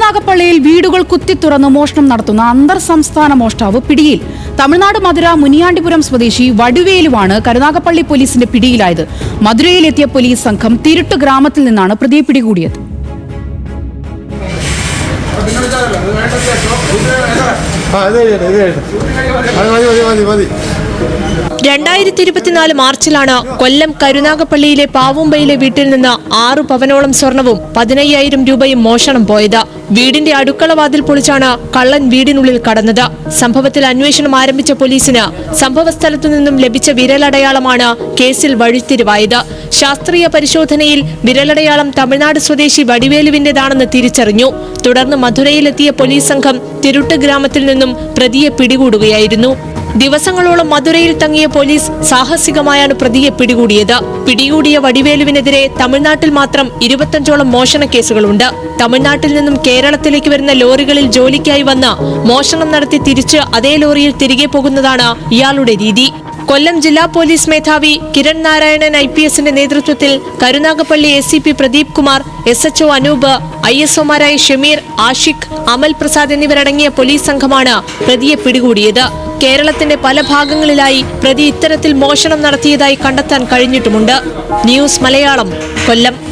കരുനാഗപ്പള്ളിയിൽ വീടുകൾ കുത്തിത്തുറന്ന് മോഷണം നടത്തുന്ന അന്തർ സംസ്ഥാന മോഷ്ടാവ് പിടിയിൽ. തമിഴ്നാട് മധുര മുനിയാണ്ടിപുരം സ്വദേശി വടുവേലുവാണ് കരുനാഗപ്പള്ളി പോലീസിന്റെ പിടിയിലായത്. മധുരയിലെത്തിയ പോലീസ് സംഘം തിരുട്ട് ഗ്രാമത്തിൽ നിന്നാണ് പ്രതിയെ പിടികൂടിയത്. രണ്ടായിരത്തി ഇരുപത്തിനാല് മാർച്ചിലാണ് കൊല്ലം കരുനാഗപ്പള്ളിയിലെ പാവുമ്പയിലെ വീട്ടിൽ നിന്ന് ആറു പവനോളം സ്വർണവും പതിനയ്യായിരം രൂപയും മോഷണം പോയത്. വീടിന്റെ അടുക്കള വാതിൽ പൊളിച്ചാണ് കള്ളൻ വീടിനുള്ളിൽ കടന്നത്. സംഭവത്തിൽ അന്വേഷണം ആരംഭിച്ച പോലീസിന് സംഭവസ്ഥലത്തു നിന്നും ലഭിച്ച വിരലടയാളമാണ് കേസിൽ വഴിത്തിരിവായത്. ശാസ്ത്രീയ പരിശോധനയിൽ വിരലടയാളം തമിഴ്നാട് സ്വദേശി വടിവേലുവിന്റേതാണെന്ന് തിരിച്ചറിഞ്ഞു. തുടർന്ന് മധുരയിലെത്തിയ പോലീസ് സംഘം തിരുട്ട് ഗ്രാമത്തിൽ നിന്നും പ്രതിയെ പിടികൂടുകയായിരുന്നു. ദിവസങ്ങളോളം മധുരയിൽ തങ്ങിയ പോലീസ് സാഹസികമായാണ് പ്രതിയെ പിടികൂടിയത്. പിടികൂടിയ വടിവേലുവിനെതിരെ തമിഴ്നാട്ടിൽ മാത്രം ഇരുപത്തഞ്ചോളം മോഷണ കേസുകളുണ്ട്. തമിഴ്നാട്ടിൽ നിന്നും കേരളത്തിലേക്ക് വരുന്ന ലോറികളിൽ ജോലിക്കായി വന്ന് മോഷണം നടത്തി തിരിച്ച് അതേ ലോറിയിൽ തിരികെ പോകുന്നതാണ് ഇയാളുടെ രീതി. കൊല്ലം ജില്ലാ പോലീസ് മേധാവി കിരൺ നാരായണൻ ഐ പി എസിന്റെ നേതൃത്വത്തിൽ Karunagappally S C P Pradeep Kumar S HO Anoop I S ഒമാരായ Shameer Ashiq Amal Prasad എന്നിവരടങ്ങിയ പോലീസ് സംഘമാണ് പ്രതിയെ പിടികൂടിയത്. കേരളത്തിന്റെ പല ഭാഗങ്ങളിലായി പ്രതി ഇത്തരത്തിൽ മോഷണം നടത്തിയതായി കണ്ടെത്താൻ കഴിഞ്ഞിട്ടുമുണ്ട്. ന്യൂസ് മലയാളം കൊല്ലം.